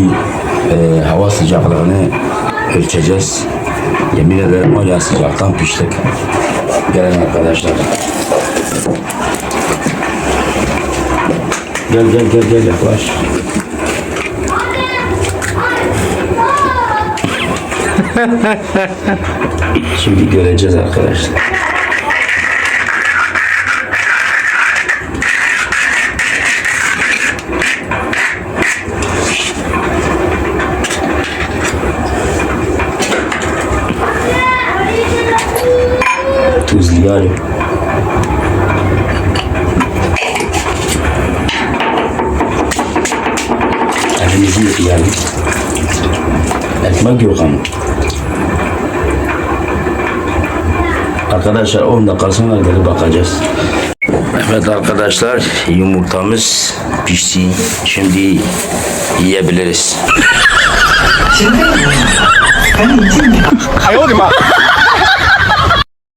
e, hava sıcaklığını ölçeceğiz. Yemin ederim var ya sıcaktan piştik. Gelen arkadaşlar. Gel gel gel gel yaklaş. Şimdi göreceğiz arkadaşlar. Tuzlayalım. Elimizi yıkayalım. Ekmek yok ama. Arkadaşlar 10 dakika sonra gelip bakacağız. Evet arkadaşlar yumurtamız pişti. Şimdi yiyebiliriz. 哎呦我的妈！